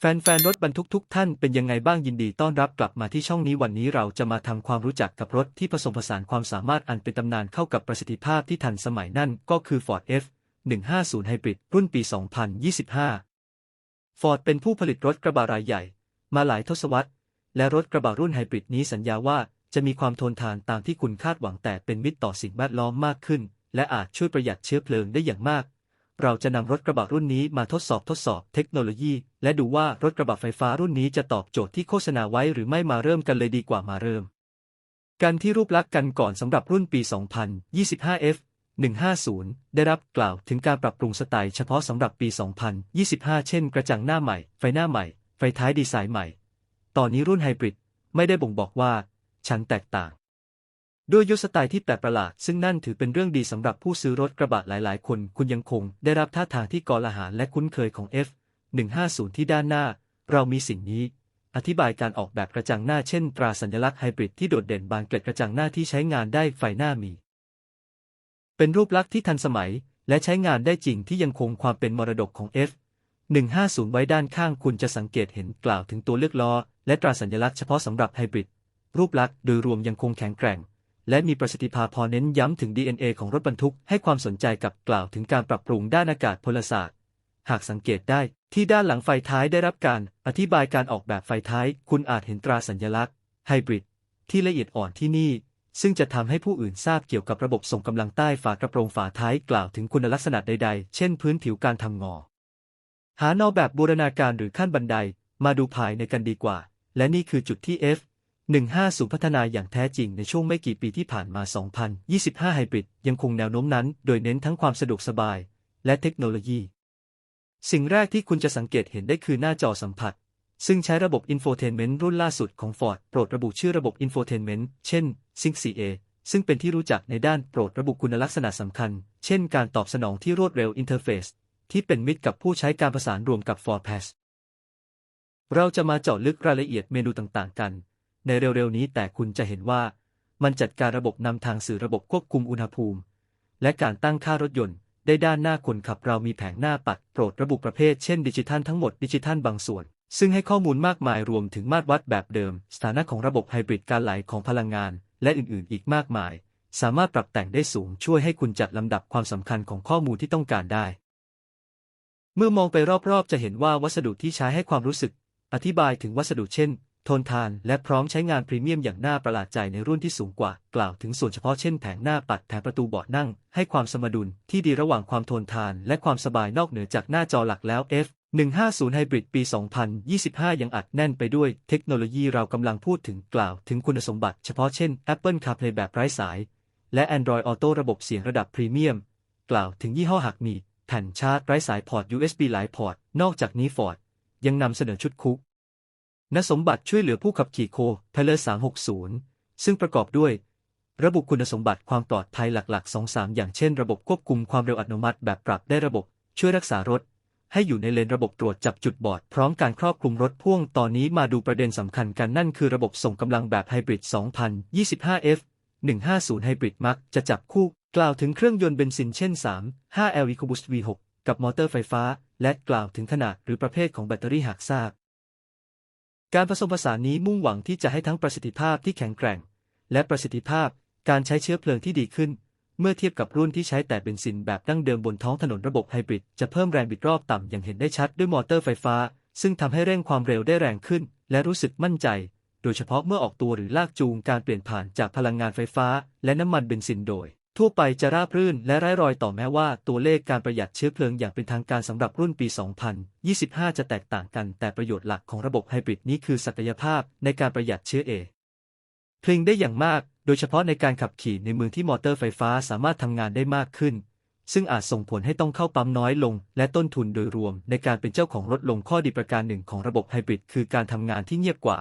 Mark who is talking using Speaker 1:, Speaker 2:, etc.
Speaker 1: แฟนๆ รถบรรทุกทุกท่านเป็นยังไงบ้างยินดีต้อนรับกลับมาที่ช่องนี้วันนี้เราจะมาทำความรู้จักกับรถที่ผสมผสานความสามารถอันเป็นตำนานเข้ากับประสิทธิภาพที่ทันสมัยนั่นก็คือ Ford F 150 Hybrid รุ่นปี 2025 Ford เป็นผู้ผลิตรถกระบะรายใหญ่ มาหลายทศวรรษ และรถกระบะรุ่นไฮบริดนี้สัญญาว่าจะมีความทนทานตามที่คุณคาดหวังแต่เป็นมิตรต่อสิ่งแวดล้อมมากขึ้น และอาจช่วยประหยัดเชื้อเพลิงได้อย่างมาก เราจะนำรถกระบะรุ่นนี้มาทดสอบทดสอบเทคโนโลยี และดูว่ารถกระบะไฟฟ้ารุ่นนี้จะตอบโจทย์ที่โฆษณาไว้หรือไม่มาเริ่มกันเลยดีกว่ามาเริ่ม กันที่รูปลักษณ์กันก่อนสำหรับรุ่นปี 2025 F 150 ได้รับกล่าวถึงการปรับปรุงสไตล์เฉพาะสำหรับปี 2025 เช่น กระจังหน้าใหม่ ไฟหน้าใหม่ ไฟท้ายดีไซน์ใหม่ ตอนนี้รุ่นไฮบริดไม่ได้บ่งบอกว่า ฉันแตกต่าง ด้วยยุคสไตล์ที่แปลกประหลาด ซึ่งนั่นถือเป็นเรื่องดีสำหรับผู้ซื้อรถกระบะหลายๆ คน คุณยังคงได้รับท่าทางที่กอลหารและคุ้นเคยของ F 150 ที่ด้านหน้า เรามีสิ่งนี้ อธิบายการออกแบบกระจังหน้าเช่น ตราสัญลักษณ์ไฮบริดที่โดดเด่นบานเกล็ดกระจังหน้าที่ใช้งานได้ไฟหน้ามี เป็นรูปลักษณ์ที่ทันสมัย และใช้งานได้จริงที่ยังคงความเป็นมรดกของ F 150 ไว้ด้านข้างคุณจะสังเกตเห็นกล่าวถึงตัวเลือกล้อ และตราสัญลักษณ์เฉพาะสำหรับไฮบริดรูปลักษณ์โดยรวมยังคงแข็งแกร่ง และมีประสิทธิภาพพอเน้นย้ำถึง DNA ของรถบรรทุกให้ความสนใจกับกล่าวถึงการปรับปรุงด้านอากาศพลศาสตร์ หากสังเกตได้ที่ด้านหลังไฟท้ายได้รับการอธิบายการออกแบบไฟท้าย คุณอาจเห็นตราสัญลักษณ์ไฮบริดที่ละเอียดอ่อนที่นี่ ซึ่งจะทำให้ผู้อื่นทราบเกี่ยวกับระบบส่งกำลังใต้ฝากระโปรงฝาท้ายกล่าวถึงคุณลักษณะใดๆ เช่นพื้นผิวการทำงอ หานอแบบบูรณาการหรือขั้นบันไดมาดูภายในกันดีกว่า และนี่คือจุดที่ F 150พัฒนาอย่างแท้จริงในช่วงไม่กี่ปีที่ผ่านมา 2025 ไฮบริดยังคงแนวโน้มนั้น โดยเน้นทั้งความสะดวกสบาย และเทคโนโลยี สิ่งแรกที่คุณจะสังเกตเห็นได้คือหน้าจอสัมผัส ซึ่งใช้ระบบอินโฟเทนเมนต์รุ่นล่าสุดของ Ford โปรดระบุชื่อระบบอินโฟเทนเมนต์เช่น Sync CA ซึ่งเป็นที่รู้จักในด้านโปรดระบุคุณลักษณะสำคัญ เช่น การตอบสนองที่รวดเร็วอินเทอร์เฟซที่เป็นมิตรกับผู้ใช้การประสานรวมกับ Ford Pass เราจะมาเจาะลึกรายละเอียดเมนูต่างๆ กัน ในเร็วๆนี้แต่คุณจะเห็นว่ามันจัดการระบบนำทางสื่อระบบควบคุมอุณหภูมิ และการตั้งค่ารถยนต์ได้ด้านหน้าคนขับเรามีแผงหน้าปัดโปรดระบุประเภทเช่นดิจิทัลทั้งหมดดิจิทัลบางส่วน ซึ่งให้ข้อมูลมากมายรวมถึงมาตรวัดแบบเดิม สถานะของระบบไฮบริดการไหลของพลังงาน และอื่นๆ อีกมากมาย สามารถปรับแต่งได้สูงช่วยให้คุณจัดลำดับความสำคัญของข้อมูลที่ต้องการได้ เมื่อมองไปรอบๆ จะเห็นว่าวัสดุที่ใช้ให้ความรู้สึก อธิบายถึงวัสดุเช่น ทนทานและพร้อมใช้งานพรีเมียมอย่างน่าประหลาดใจในรุ่นที่สูงกว่า กล่าวถึงส่วนเฉพาะเช่นแผงหน้าปัดแถมประตูเบาะนั่ง ให้ความสมดุลที่ดีระหว่างความทนทานและความสบายนอกเหนือจากหน้าจอหลักแล้ว F 150 Hybrid ปี 2025 ยังอัดแน่นไปด้วยเทคโนโลยีเรากำลังพูดถึงกล่าวถึงคุณสมบัติเฉพาะเช่น Apple CarPlay แบบไร้สาย และ Android Auto ระบบเสียงระดับพรีเมียม กล่าวถึงยี่ห้อหักมีแผ่นชาร์จไร้สายพอร์ต USB หลายพอร์ต นอกจากนี้ Ford ยังนำเสนอชุดคุก นสมบัติช่วยเหลือผู้ขับขี่โคพเลอร์360 ซึ่งประกอบด้วย ระบุคุณสมบัติความปลอดภัยหลักๆ 2-3 อย่างเช่น ระบบควบคุมความเร็วอัตโนมัติแบบปรับได้ระบบ ช่วยรักษารถ ให้อยู่ในเลนระบบตรวจจับจุดบอด พร้อมการครอบคลุมรถพ่วงตอนนี้มาดูประเด็นสำคัญกันนั่นคือระบบส่งกำลังแบบไฮบริด 2025 F 150ไฮบริดมักจะจับคู่ กล่าวถึงเครื่องยนต์เบนซินเช่น 3 5 L EcoBoost V6 กับมอเตอร์ไฟฟ้า และกล่าวถึงขนาดหรือประเภทของแบตเตอรี่หากทราบ การผสมผสานนี้มุ่งหวังที่จะให้ทั้งประสิทธิภาพที่แข็งแกร่ง และประสิทธิภาพการใช้เชื้อเพลิงที่ดีขึ้น เมื่อเทียบกับรุ่นที่ใช้แต่เบนซินแบบดั้งเดิมบนท้องถนนระบบไฮบริดจะเพิ่มแรงบิดรอบต่ำอย่างเห็นได้ชัดด้วยมอเตอร์ไฟฟ้า ซึ่งทำให้เร่งความเร็วได้แรงขึ้น และรู้สึกมั่นใจ โดยเฉพาะเมื่อออกตัวหรือลากจูงการเปลี่ยนผ่านจากพลังงานไฟฟ้า และน้ำมันเบนซินโดย ทั่วไปจะราบรื่นและไร้รอยต่อแม้ว่าตัวเลขการประหยัดเชื้อเพลิงอย่างเป็นทางการสำหรับรุ่นปี 2025 จะแตกต่างกันแต่ประโยชน์หลักของระบบไฮบริดนี้คือศักยภาพในการประหยัดเชื้อเอเพลิงได้อย่างมาก โดยเฉพาะในการขับขี่ในเมืองที่มอเตอร์ไฟฟ้าสามารถทำงานได้มากขึ้น ซึ่งอาจส่งผลให้ต้องเข้าปั๊มน้อยลง และต้นทุนโดยรวม ในการเป็นเจ้าของรถลงข้อดีประการหนึ่งของระบบไฮบริดคือการทำงานที่เงียบกว่า